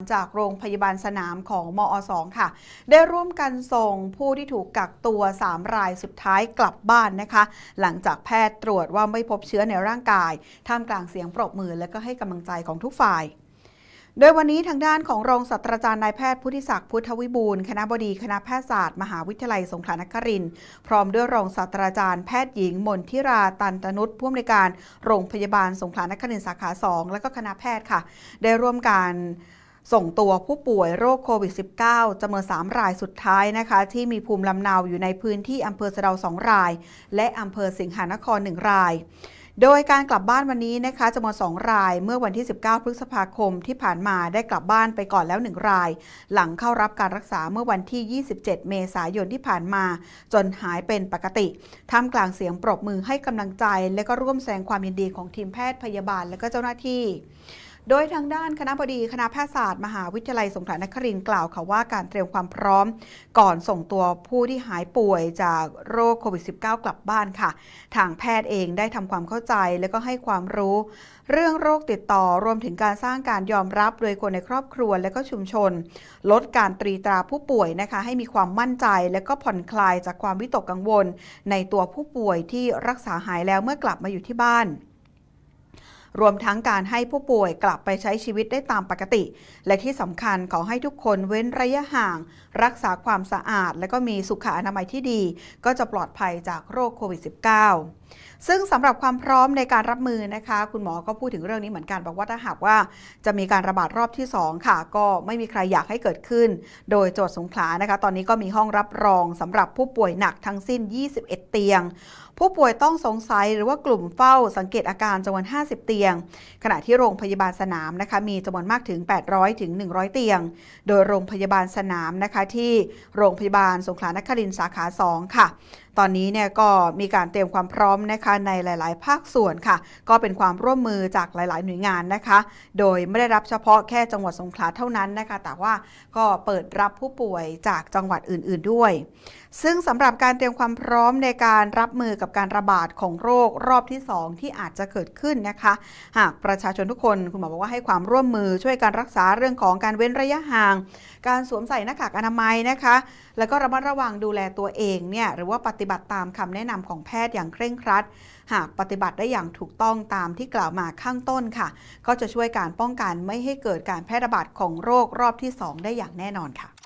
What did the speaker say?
จากโรงพยาบาลสนามของมอสค่ะ ได้ร่วมกันส่งผู้ที่ถูกกักตัว 3 รายสุดท้ายกลับบ้านนะคะ หลังจากแพทย์ตรวจว่าไม่พบเชื้อในร่างกาย ท่ามกลางเสียงปรบมือและก็ให้กำลังใจของทุกฝ่ายโดยวันนี้ทางด้านของรองศาสตราจารย์นายแพทย์พุทธิศักดิ์พุทธวิบูลย์คณะบดีคณะแพทยศาสตร์ มหาวิทยาลัยสงขลานครินทร์พร้อมด้วยรองศาสตราจารย์แพทย์หญิงมนทิราตันตนุชผู้อำนวยการโรงพยาบาลสงขลานครินทร์สาขา 2 และก็คณะแพทย์ค่ะ ได้ร่วมการ ส่งตัวผู้ป่วยโรคโควิด -19 จำนวน 3 รายสุดท้ายนะคะ ที่มีภูมิลำเนาอยู่ในพื้นที่อำเภอสะเดา2 ราย และอำเภอสิงหานคร 1 ราย โดยการกลับบ้านวันนี้นะคะจำนวน 2 รายเมื่อวันที่ 19 พฤษภาคมที่ผ่านมาได้กลับบ้านไปก่อนแล้ว 1 ราย หลังเข้ารับการรักษาเมื่อวันที่ 27 เมษายนที่ผ่านมา จนหายเป็นปกติท่ามกลางเสียงปรบมือให้กำลังใจ และก็ร่วมแสดงความยินดีของทีมแพทย์พยาบาลและก็เจ้าหน้าที่ โดยทางด้านคณะบดีคณะแพทยศาสตร์ มหาวิทยาลัยสงขลานครินทร์กล่าวค่ะว่าการเตรียมความพร้อม ก่อนส่งตัวผู้ที่หายป่วยจากโรคโควิด -19 กลับบ้านค่ะ ทางแพทย์เองได้ทำความเข้าใจและก็ให้ความรู้ เรื่องโรคติดต่อรวมถึงการสร้างการยอมรับโดยคนในครอบครัวและก็ชุมชน ลดการตรีตราผู้ป่วยนะคะ ให้มีความมั่นใจและก็ผ่อนคลายจากความวิตกกังวล ในตัวผู้ป่วยที่รักษาหายแล้วเมื่อกลับมาอยู่ที่บ้าน รวมทั้งการให้ผู้ป่วยกลับไปใช้ชีวิตได้ตามปกติ และที่สำคัญขอให้ทุกคนเว้นระยะห่าง รักษาความสะอาด และก็มีสุขอนามัยที่ดี ก็จะปลอดภัยจากโรคโควิด -19 ซึ่งสำหรับความพร้อมในการรับมือนะคะ คุณหมอก็พูดถึงเรื่องนี้เหมือนกันบอกว่าถ้าหากว่าจะมีการระบาดรอบที่ 2 ค่ะ ก็ไม่มีใครอยากให้เกิดขึ้น โดยจังหวัดสงขลานะคะ ตอนนี้ก็มีห้องรับรองสำหรับผู้ป่วยหนักทั้งสิ้น 21 เตียง ผู้ป่วยต้องสงสัยหรือว่ากลุ่มเฝ้าสังเกตอาการจำนวน 50 เตียงขณะที่โรงพยาบาลสนามนะคะมีจำนวนมากถึง 800 ถึง 100 เตียง โดยโรงพยาบาลสนามนะคะที่โรงพยาบาลสงขลานครินทร์สาขา 2 ค่ะ ตอนนี้เนี่ยก็มีการเตรียมความพร้อมนะคะในหลาย ๆ ภาคส่วนค่ะ ก็เป็นความร่วมมือจากหลาย ๆ หน่วยงานนะคะ โดยไม่ได้รับเฉพาะแค่จังหวัดสงขลาเท่านั้นนะคะ แต่ว่าก็เปิดรับผู้ป่วยจากจังหวัดอื่น ๆ ด้วย ซึ่งสำหรับการเตรียมความพร้อมในการรับมือกับการระบาดของโรครอบที่ 2 ที่อาจจะเกิดขึ้นนะคะหากประชาชนทุกคนคุณหมอบอกว่าให้ความร่วมมือช่วยการรักษาเรื่องของการเว้นระยะห่าง การสวมใส่หน้ากากอนามัยนะคะ แล้วก็ระมัดระวังดูแลตัวเองเนี่ยหรือว่าปฏิบัติตามคำแนะนำของแพทย์อย่างเคร่งครัด หากปฏิบัติได้อย่างถูกต้องตามที่กล่าวมาข้างต้นค่ะ ก็จะช่วยการป้องกันไม่ให้เกิดการแพร่ระบาดของโรครอบที่ 2 ได้อย่างแน่นอนค่ะ